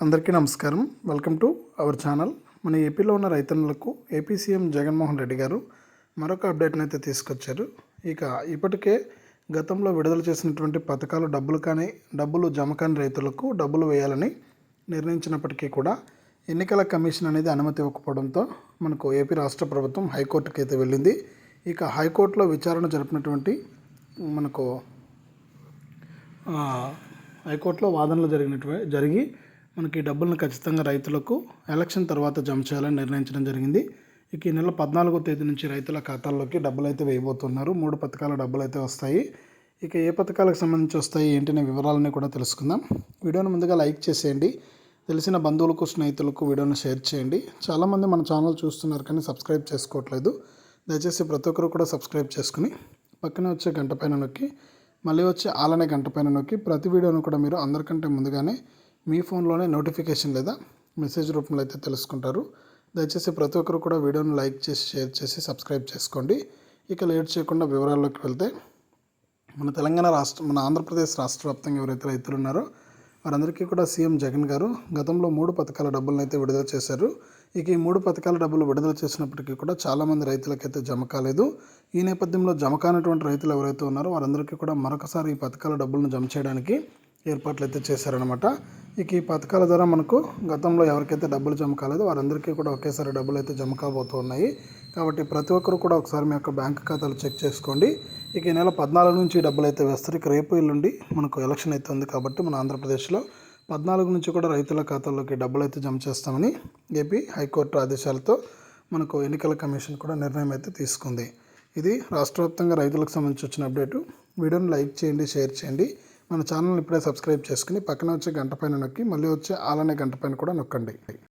అందరికీ నమస్కారం. Welcome to our channel. మన ఏపీలో ఉన్న రైతన్నులకు ఏపీ సీఎం జగన్మోహన్ రెడ్డి గారు మరొక అప్డేట్ని అయితే తీసుకొచ్చారు. ఇక ఇప్పటికే గతంలో విడుదల చేసినటువంటి పథకాలు డబ్బులు కానీ డబ్బులు జమ కాని రైతులకు డబ్బులు వేయాలని నిర్ణయించినప్పటికీ కూడా ఎన్నికల కమిషన్ అనేది అనుమతి ఇవ్వకపోవడంతో మనకు ఏపీ రాష్ట్ర ప్రభుత్వం హైకోర్టుకి అయితే వెళ్ళింది. ఇక హైకోర్టులో విచారణ జరిపినటువంటి మనకు హైకోర్టులో వాదనలు జరిగినటువంటి జరిగి మనకి డబ్బులను ఖచ్చితంగా రైతులకు ఎలక్షన్ తర్వాత జమ చేయాలని నిర్ణయించడం జరిగింది. ఇక ఈ నెల పద్నాలుగో తేదీ నుంచి రైతుల ఖాతాల్లోకి డబ్బులు అయితే వేయబోతున్నారు. మూడు పథకాల డబ్బులు అయితే వస్తాయి. ఇక ఏ పథకాలకు సంబంధించి వస్తాయి ఏంటనే వివరాలని కూడా తెలుసుకుందాం. వీడియోని ముందుగా లైక్ చేసేయండి. తెలిసిన బంధువులకు స్నేహితులకు వీడియోను షేర్ చేయండి. చాలామంది మన ఛానల్ చూస్తున్నారు కానీ సబ్స్క్రైబ్ చేసుకోవట్లేదు. దయచేసి ప్రతి ఒక్కరు కూడా సబ్స్క్రైబ్ చేసుకుని పక్కనే వచ్చే గంట పైన నొక్కి మళ్ళీ వచ్చే ఆలనే గంట పైన నొక్కి ప్రతి వీడియోను కూడా మీరు అందరికంటే ముందుగానే మీ ఫోన్లోనే నోటిఫికేషన్ లేదా మెసేజ్ రూపంలో అయితే తెలుసుకుంటారు. దయచేసి ప్రతి ఒక్కరు కూడా వీడియోని లైక్ చేసి షేర్ చేసి సబ్స్క్రైబ్ చేసుకోండి. ఇక లేట్ చేయకుండా వివరాల్లోకి వెళ్తే మన తెలంగాణ రాష్ట్ర మన ఆంధ్రప్రదేశ్ రాష్ట్ర వ్యాప్తంగా ఎవరైతే రైతులు ఉన్నారో వారందరికీ కూడా సీఎం జగన్ గారు గతంలో మూడు పథకాల డబ్బులను అయితే విడుదల చేశారు. ఇక ఈ మూడు పథకాల డబ్బులు విడుదల చేసినప్పటికీ కూడా చాలామంది రైతులకైతే జమ కాలేదు. ఈ నేపథ్యంలో జమ కానటువంటి రైతులు ఎవరైతే ఉన్నారో వారందరికీ కూడా మరొకసారి ఈ పథకాల డబ్బులను జమ చేయడానికి ఏర్పాట్లు అయితే చేశారనమాట ఇక ఈ పథకాల ద్వారా మనకు గతంలో ఎవరికైతే డబ్బులు జమ కాలేదో వారందరికీ కూడా ఒకేసారి డబ్బులు అయితే జమ కాబోతున్నాయి కాబట్టి ప్రతి ఒక్కరు కూడా ఒకసారి మీ యొక్క బ్యాంక్ ఖాతాలు చెక్ చేసుకోండి. ఇక ఈ నెల పద్నాలుగు నుంచి డబ్బులు అయితే వేస్తారు. ఇక రేపు ఎల్లుండి మనకు ఎలక్షన్ అయితే ఉంది కాబట్టి మన ఆంధ్రప్రదేశ్లో పద్నాలుగు నుంచి కూడా రైతుల ఖాతాల్లోకి డబ్బులు అయితే జమ చేస్తామని ఏపీ హైకోర్టు ఆదేశాలతో మనకు ఎన్నికల కమిషన్ కూడా నిర్ణయం అయితే తీసుకుంది. ఇది రాష్ట్రవ్యాప్తంగా రైతులకు సంబంధించి వచ్చిన అప్డేటు. వీడియోని లైక్ చేయండి షేర్ చేయండి. మన ఛానల్ని ఇప్పుడే సబ్స్క్రైబ్ చేసుకుని పక్కన వచ్చే గంట పైన నొక్కి మళ్ళీ వచ్చే అలానే గంట పైన కూడా నొక్కండి.